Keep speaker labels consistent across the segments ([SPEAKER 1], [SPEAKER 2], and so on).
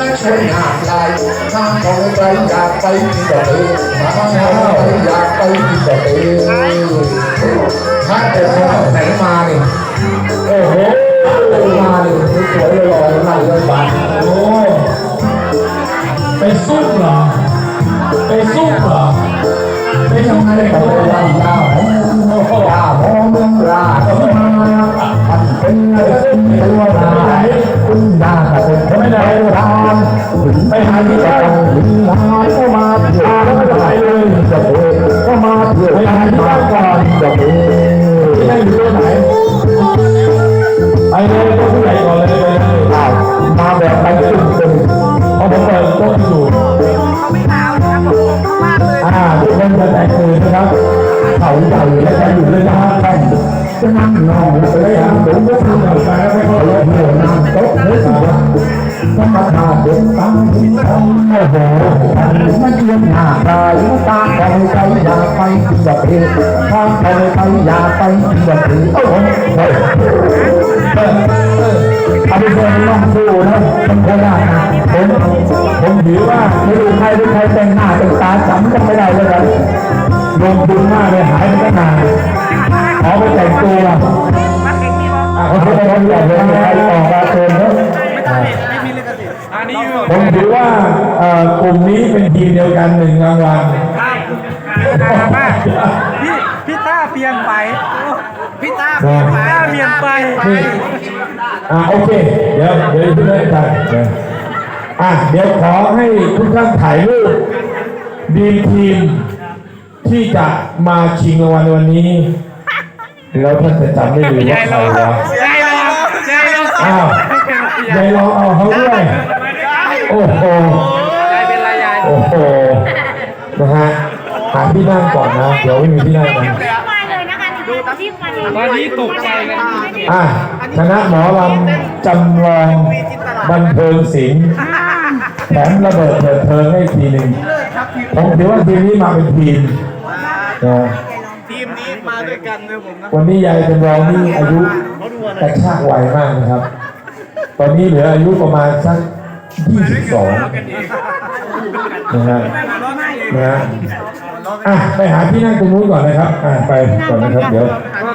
[SPEAKER 1] นั่งชวนหาดลายทางของใครอยากไปที่ดอกเอ๋ทางของใครอยากไปที่ดอกเอ๋ท่าเป็นคนไหนมาเนี่ยโอ้โหมาเนี่ยสวยหล่อๆนั่งเลยบาท
[SPEAKER 2] โอ้ไปซุ่มเหรอไปซุ่มเหรอไปทำงานใน
[SPEAKER 1] ข
[SPEAKER 2] ข
[SPEAKER 1] อ
[SPEAKER 2] อง
[SPEAKER 1] เรา
[SPEAKER 2] เรา
[SPEAKER 1] ยาวของยาวของเไปหาที่ไหนมาก็มาเที่ยวแล้วก็ไปเลยจะเองก็มาเที่ยวกันมาก่อนจะเอง
[SPEAKER 2] ที่นั่งอยู่ที่ไหนไปเลยต้องผู้ใหญ่ก่อนเลยไปเลย
[SPEAKER 1] อ้าวมาแบบไปตึ้งตึ้ง
[SPEAKER 2] พอผมเปิดต๊ะอยู่
[SPEAKER 3] เขาไม่าวนะครับผมมากเลย
[SPEAKER 2] อ่าเดี๋ยวมันจะแตกตื่นนะครับ
[SPEAKER 1] เขาใหญ่และจะอยู่เลยนะแข่งจะนั่งนอนไปยังสูงก็ทำไปแล้วไม่ค่อยหัวน้ำโต๊ะเนื้อสัตว์ธ รรมชาติเดินตามที่ทำโอ้โหไม่เลียนหน้าตายตาคอยใจอยากไปที่ดอกเอ๋ทางคอยใจอยากไปที่ดอกเอ๋โอ้โหเฮ้ย
[SPEAKER 2] เออเออ
[SPEAKER 1] อันนี้เป็นน้องดูนะเป็นโคราชนะผม
[SPEAKER 2] ผมถือว่า
[SPEAKER 1] ไม่รู้ใครเป็นใครแต่งหน้าแต่งตาจำกันไม่ได้เลยนะ
[SPEAKER 2] ลงทุนมากเลยหายไปตั้งนานขอไปแต่งตัว
[SPEAKER 3] มาเก่งดีวะ
[SPEAKER 2] อะ
[SPEAKER 1] เขา
[SPEAKER 2] เขา
[SPEAKER 1] จะ
[SPEAKER 2] จะ
[SPEAKER 1] ไป
[SPEAKER 2] ไป
[SPEAKER 1] ทำ
[SPEAKER 2] ทำ
[SPEAKER 1] ให
[SPEAKER 2] ให
[SPEAKER 1] ญ่
[SPEAKER 2] ญ่
[SPEAKER 1] เล
[SPEAKER 2] เลยย
[SPEAKER 1] ใครออกมาเกินเนอะ
[SPEAKER 2] ผมถือว่าเอ่อกลุ่มนี้เป็นทีมเดียวกันหนึ่งรางวัล
[SPEAKER 3] พี่พี่ต้าเปลี่ยนไปพี่ต้าเปลี่ยนไปเปลี่ยนไป
[SPEAKER 2] นี่อะโอเค เดี๋ยวเดี๋ยวพี่เล่นกันเดี๋ยวอะเดี๋ยวขอให้ทุกท่านถ่ายรูปดีมทีมที่จะมาชิงรางวัลในวันนี้แล้วท่านจะจำได้เลยว่าใครวะ
[SPEAKER 3] ใจร้อนใจร้อน
[SPEAKER 2] อ้าวยายลองเอาเขาด้วย โอ้โห
[SPEAKER 3] ใจเป็นไรยาย
[SPEAKER 2] โอ้โหนะฮะหาที่นั่งก่อนนะเดี๋ยวไม่มีที่นั่งกัน
[SPEAKER 4] มาเลยนะคะดูที่มาเลย
[SPEAKER 3] ตอนนี้ตกใจกัน
[SPEAKER 2] อะคณะหมอลำจำลองบันเทิงศิลป์แถมระเบิดเถิดเทิงให้ทีหนึ่งผมถือว่าทีมนี้มาเป็นทีมนะ
[SPEAKER 3] ทีมนี้มาด้วยกันเลยผมนะ
[SPEAKER 2] วันนี้ยายจำลองนี่อายุกระชากไวมากนะครับ ตอนนี้เหลืออายุประมาณสัก 22นะฮะนะฮะอะไปหาที่นั่งตรงนู้นก่อนนะครับอะไปก่อนนะครับเดี๋ยว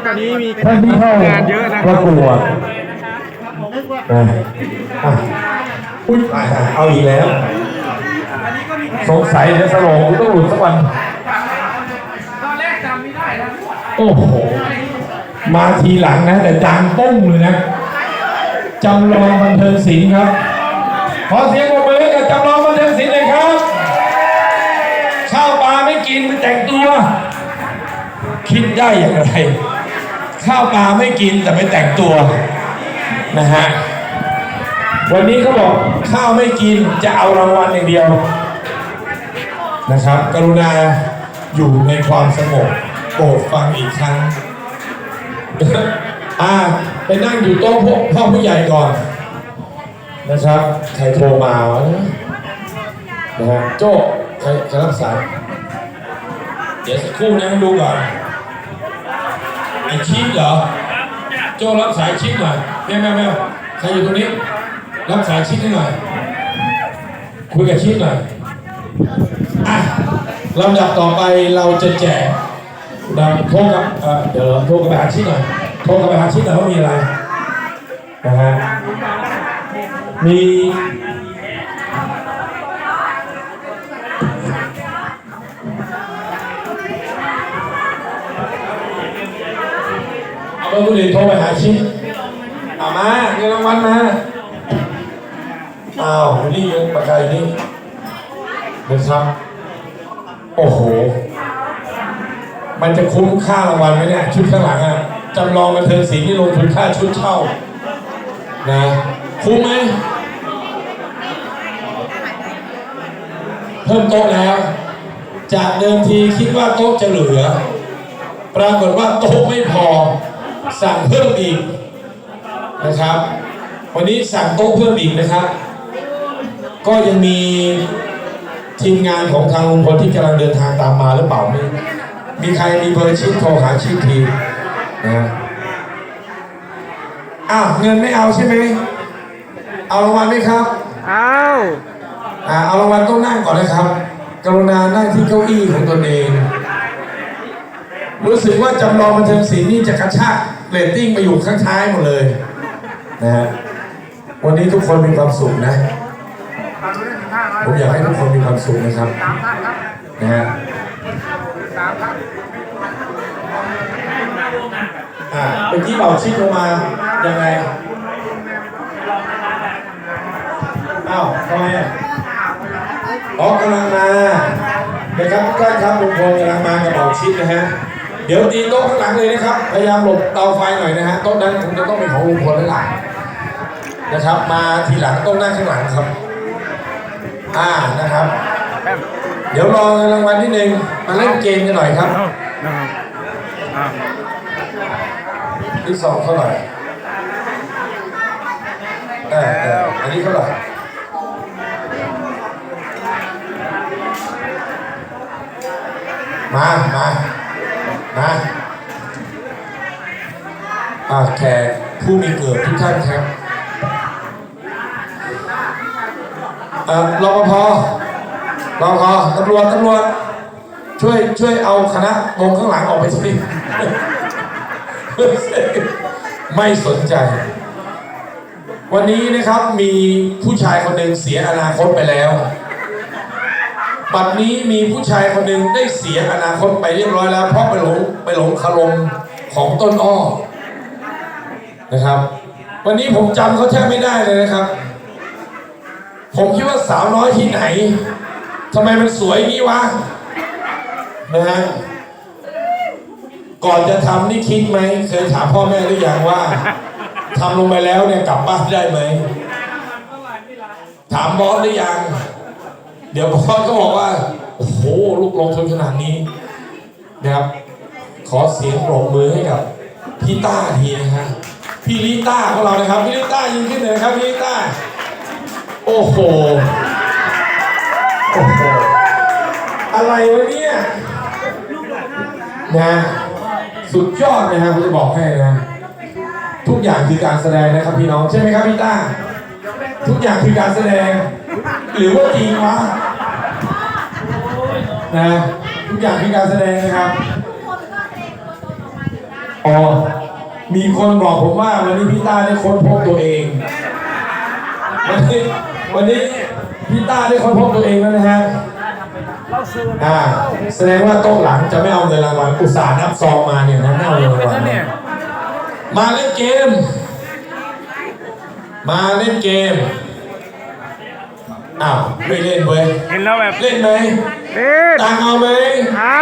[SPEAKER 3] ตอนนี้มี
[SPEAKER 2] ท่านที่เข้าประกวดนะอะอุ้ยตายแล้วเอาอีกแล้ว สงสัยเดี๋ยวสลงกูต้องหลุดสักวัน
[SPEAKER 3] ตอนแรกจำไม่ได้นะ
[SPEAKER 2] โอ้โหมาทีหลังนะ แต่ดังต้งเลยนะจำลองบันเทิงศิลป์ครับ ขอเสียงปรบมือให้กับจำลองบันเทิงศิลป์เลยครับข้าวปลาไม่กินไปแต่งตัว คิดได้อย่างไร ข้าวปลาไม่กินแต่ไปแต่งตัวนะฮะวันนี้เขาบอกข้าวไม่กินจะเอารางวัลอย่างเดียวนะครับ กรุณาอยู่ในความสงบโปรดฟังอีกครั้ง อ่า ไปนั่งอยู่โต๊ะพ่อผู้ใหญ่ก่อน นะครับ ใครโทรมาวะนะฮะโจ้ใครใครรับสายเดี๋ยวสักครู่นะดูก่อนไอชิปเหรอโจ้รับสายชิปหน่อยแม่แม่แม่ใครอยู่ตรงนี้ รับสายชิปให้หน่อย คุยกับชิปหน่อยอะลำดับต่อไปเราจะแจกนะโทรกับเอ่อเดี๋ยวโทรกับไปหาชิปหน่อยโทรกับไปหาชิปหน่อยว่ามีอะไรนะฮะ มีเอาเบอร์มือถือโทรไปหาชิเอามาเงินรางวัลมาอ้าวนี่ยังปากกาอยู่นี่นะครับ โอ้โห มันจะคุ้มค่ารางวัลไหมเนี่ย ชุดข้างหลังอะจำลองบันเทิงศิลป์ที่ลงทุนค่าชุดเช่า นะ คุ้มไหมเพิ่มโต๊ะแล้ว จากเดิมทีคิดว่าโต๊ะจะเหลือ ปรากฏว่าโต๊ะไม่พอ สั่งเพิ่มอีกนะครับ วันนี้สั่งโต๊ะเพิ่มอีกนะครับ ก็ยังมีทีมงานของทางลุงพลที่กำลังเดินทางตามมาหรือเปล่าไม่มีใครมีเบอร์ชิปโทรหาชิปทีนะอ้าวเงินไม่เอาใช่ไหม เอารางวัลไหมครับ
[SPEAKER 3] อ้าว
[SPEAKER 2] อ่าเอารางวัลต้องนั่งก่อนนะครับ กรุณานั่งที่เก้าอี้ของตนเอง รู้สึกว่าจำลองบันเทิงศิลป์นี่จะกระชากเรตติ้งไปอยู่ข้างท้ายหมดเลยนะฮะวันนี้ทุกคนมีความสุขนะ ผมอยากให้ทุกคนมีความสุขนะครับนะฮะอ่าเมื่อกี้เบาชิดลงมายังไง อ้าวทำไมอะออกำลังมานะครับใกล้ครับลุงพลกำลังมากับเบาชิดนะฮะเดี๋ยวตีโต๊ะข้างหลังเลยนะครับ พยายามหลบเตาไฟหน่อยนะฮะโต๊ะนั้นคงจะต้องเป็นของลุงพลแล้วล่ะนะครับ มาทีหลังต้องนั่งข้างหลังครับอ่านะครับ เดี๋ยวรอรางวัลนิดนึงมาเล่นเกมกันหน่อยครับที่สองเท่าไหร่เออเอออันนี้เท่าไหร่ มา มา มาอาแขกผู้มีเกียรติทุกท่านครับเอ่อรปภรปภตำรวจตำรวจ ช่วย ช่วยเอาคณะวงข้างหลังออกไปทีไม่สนใจ วันนี้นะครับมีผู้ชายคนหนึ่งเสียอนาคตไปแล้ว บัดนี้มีผู้ชายคนหนึ่งได้เสียอนาคตไปเรียบร้อยแล้ว เพราะไปหลงไปหลงคารมของต้นอ้อนะครับ วันนี้ผมจำเขาแทบไม่ได้เลยนะครับ ผมคิดว่าสาวน้อยที่ไหนทำไมมันสวยงี้วะนะฮะก่อนจะทำนี่คิดไหมเคยถามพ่อแม่หรือยังว่าทำลงไปแล้วเนี่ยกลับบ้านได้ไหมถามบอสหรือยัง เดี๋ยวบอสก็บอกว่า โอ้โห ลูกลงทุนขนาดนี้นะครับ ขอเสียงปรบมือให้กับพี่ต้าทีนะฮะพี่ลิต้าของเรานะครับ พี่ลิต้ายิงขึ้นเลยนะครับพี่ลิต้า โอ้โห โอ้โห อะไรวะเนี่ยนะสุดยอดนะฮะผมจะบอกให้นะทุกอย่างคือการแสดงนะครับพี่น้องใช่ไหมครับพี่ต้า ทุกอย่างคือการแสดง หรือว่าจริงวะนะทุกอย่างคือการแสดงนะครับอ๋อมีคนบอกผมว่าวันนี้พี่ต้าได้ค้นพบตัวเองวันนี้วันนี้พี่ต้าได้ค้นพบตัวเองแล้วนะฮะอ่าแสดงว่าโต๊ะหลังจะไม่เอาเงินรางวัลอุตส่าห์นับซองมาเนี่ยนะไม่เอาเงินรางวัลมาเล่นเกม มาเล่นเกม อ้าวไม่เล่นเว้ย
[SPEAKER 3] เห็นแล้วแบบ
[SPEAKER 2] เล่นไหม
[SPEAKER 3] เอ๊ะ
[SPEAKER 2] ตังค์เอาไหม
[SPEAKER 3] อ่า